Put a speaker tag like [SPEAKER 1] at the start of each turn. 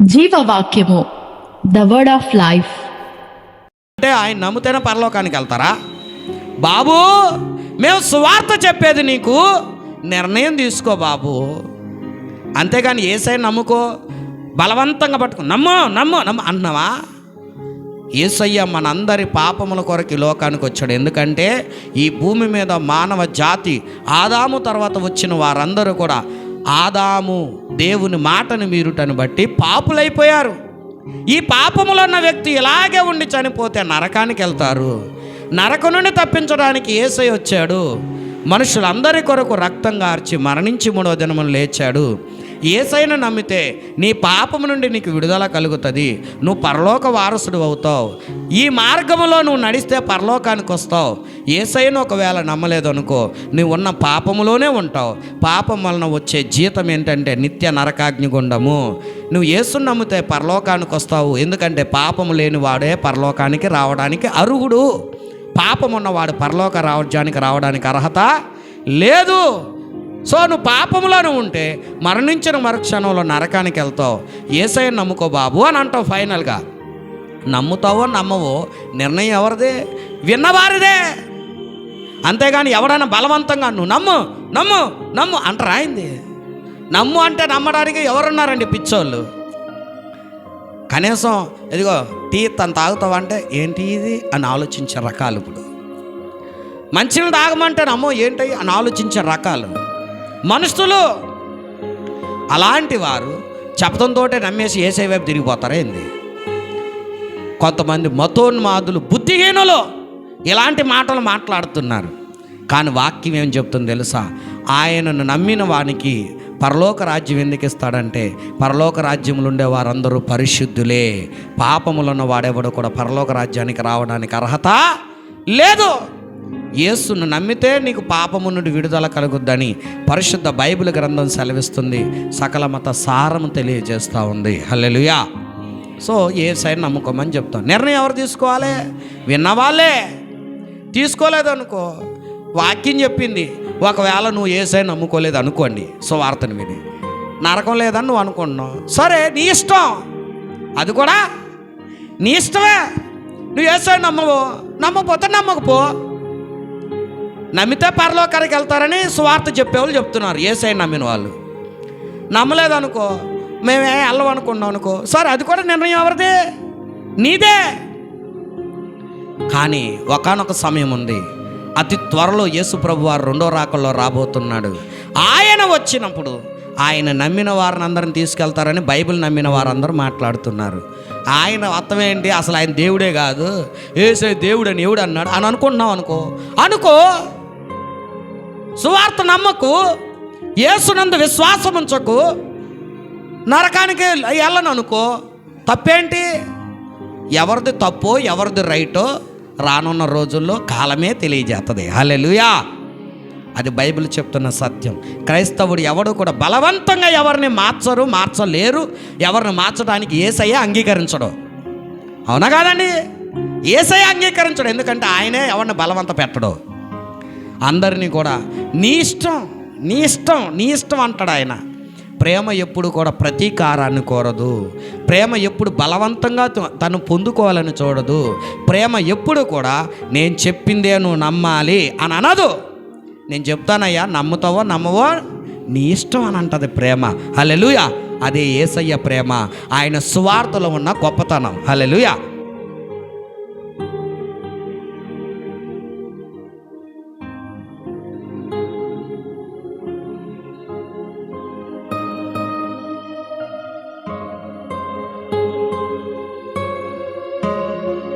[SPEAKER 1] జీవవాక్యము the word of life
[SPEAKER 2] అంటే ఆయన నమ్ముతేనే పరలోకానికి వెళ్తారా? బాబు మేము సువార్త చెప్పేది నీకు నిర్ణయం తీసుకో బాబు. అంతేగాని ఏసై నమ్ముకో బలవంతంగా పట్టుకో. నమ్ము నమ్ము నమ్ము అన్నవా? ఏసయ్య మనందరి పాపముల కొరకు లోకానికి వచ్చాడు. ఎందుకంటే ఈ భూమి మీద మానవ జాతి ఆదాము తర్వాత వచ్చిన వారందరూ కూడా ఆదాము దేవుని మాటను మీరుటను బట్టి పాపులైపోయారు. ఈ పాపములో ఉన్న వ్యక్తి ఇలాగే ఉండి చనిపోతే నరకానికి వెళ్తారు. నరక నుండి తప్పించడానికి ఏసై వచ్చాడు. మనుషులందరి కొరకు రక్తం గార్చి మరణించి మూడో దినములు లేచాడు. ఏసైనా నమ్మితే నీ పాపము నుండి నీకు విడుదల కలుగుతుంది. నువ్వు పరలోక వారసుడు అవుతావు. ఈ మార్గంలో నువ్వు నడిస్తే పరలోకానికి వస్తావు. ఏసైనా ఒకవేళ నమ్మలేదు అనుకో నువ్వు ఉన్న పాపములోనే ఉంటావు. పాపం వలన వచ్చే జీతం ఏంటంటే నిత్య నరకాగ్ని గుండము. నువ్వు ఏసుని నమ్మితే పరలోకానికి వస్తావు. ఎందుకంటే పాపము లేని వాడే పరలోకానికి రావడానికి అర్హుడు. పాపం ఉన్నవాడు పరలోక రాజ్యానికి రావడానికి అర్హత లేదు. సో నువ్వు పాపములను ఉంటే మరణించిన మరుక్షణంలో నరకానికి వెళ్తావు. ఏసై నమ్ముకో బాబు అని అంటావు ఫైనల్గా. నమ్ముతావో నమ్మవో నిర్ణయం ఎవరిదే? విన్నవారిదే. అంతేగాని ఎవడైనా బలవంతంగా నువ్వు నమ్ము నమ్ము నమ్ము అంట అయింది నమ్ము అంటే నమ్మడానికి ఎవరున్నారండి పిచ్చోళ్ళు? కనీసం ఇదిగో టీ తను తాగుతావా అంటే ఏంటి ఇది? అని ఆలోచించే రకాలు ఇప్పుడు. మంచిని తాగమంటే నమ్మో ఏంటి అని ఆలోచించే రకాలు. మనుషులు అలాంటి వారు చెప్పడంతో నమ్మేసి ఏసై వైపు తిరిగిపోతారా ఏంది? కొంతమంది మతోన్మాదులు బుద్ధిహీనులు ఇలాంటి మాటలు మాట్లాడుతున్నారు. కానీ వాక్యం ఏం చెప్తుంది తెలుసా? ఆయనను నమ్మిన వానికి పరలోక రాజ్యం ఎందుకు ఇస్తాడంటే పరలోక రాజ్యములు ఉండే వారందరూ పరిశుద్ధులే. పాపములున్న వాడెవడు కూడా పరలోక రాజ్యానికి రావడానికి అర్హత లేదు. యేసును నమ్మితే నీకు పాపము నుండి విడుదల కలుగుద్దని పరిశుద్ధ బైబిల్ గ్రంథం సెలవిస్తుంది. సకల మత సారము తెలియజేస్తూ ఉంది. హల్లెలుయా. సో ఏ సైడ్ నమ్ముకోమని చెప్తాం. నిర్ణయం ఎవరు తీసుకోవాలి? విన్నవాళ్ళే. తీసుకోలేదనుకో. వాక్యం చెప్పింది. ఒకవేళ నువ్వు ఏ సైడ్ నమ్ముకోలేదు అనుకోండి సో వార్తను విని. నరకం లేదని నువ్వు అనుకుంటున్నావు. సరే నీ ఇష్టం. అది కూడా. నీ ఇష్టమే. నువ్వు ఏ సైడ్ నమ్మవు. నమ్మకపోతే నమ్మకపో. నమ్మితే పరలోకానికి వెళ్తారని స్వార్థ చెప్పేవాళ్ళు చెప్తున్నారు. ఏ సైడ్ నమ్మిన వాళ్ళు. నమ్మలేదనుకో మేమే వెళ్ళం అనుకున్నాం అనుకో సార్ అది కూడా నిర్ణయం ఎవరిది? నీదే. కానీ ఒకానొక సమయం ఉంది. అతి త్వరలో యేసుప్రభు వారు రెండో రాకల్లో రాబోతున్నాడు. ఆయన వచ్చినప్పుడు ఆయన నమ్మిన వారిని అందరిని తీసుకెళ్తారని బైబిల్ నమ్మిన వారందరూ మాట్లాడుతున్నారు. ఆయన అర్థమేంటి అసలు ఆయన దేవుడే కాదు. ఏసే దేవుడు అని ఎవడు అన్నాడు అని అనుకున్నాం అనుకో. అనుకో. సువార్త నమ్మకు యేసునందు విశ్వాసం ఉంచకు నరకానికి వెళ్ళను అనుకో తప్పేంటి? ఎవరిది తప్పో ఎవరిది రైటో రానున్న రోజుల్లో కాలమే తెలియజేస్తుంది హలెలుయా అది బైబిల్ చెప్తున్న సత్యం. క్రైస్తవుడు ఎవడు కూడా బలవంతంగా ఎవరిని మార్చరు మార్చలేరు. ఎవరిని మార్చడానికి ఏసయ్య అంగీకరించడు. అవునా కాదండి? ఏసయ్య అంగీకరించడు. ఎందుకంటే ఆయనే ఎవరిని బలవంత పెట్టడు. అందరినీ కూడా నీ ఇష్టం నీ ఇష్టం నీ ఇష్టం అంటాడు ఆయన. ప్రేమ ఎప్పుడు కూడా ప్రతీకారాన్ని కోరదు. ప్రేమ ఎప్పుడు బలవంతంగా తను పొందుకోవాలని చూడదు. ప్రేమ ఎప్పుడు కూడా నేను చెప్పిందే నువ్వు నమ్మాలి అని అనదు. నేను చెప్తానయ్యా నమ్ముతావో నమ్మవో నీ ఇష్టం అని అంటది ప్రేమ. హలెలుయా అదే ఏసయ్య ప్రేమ. ఆయన సువార్తలో ఉన్న గొప్పతనం. హలెలుయా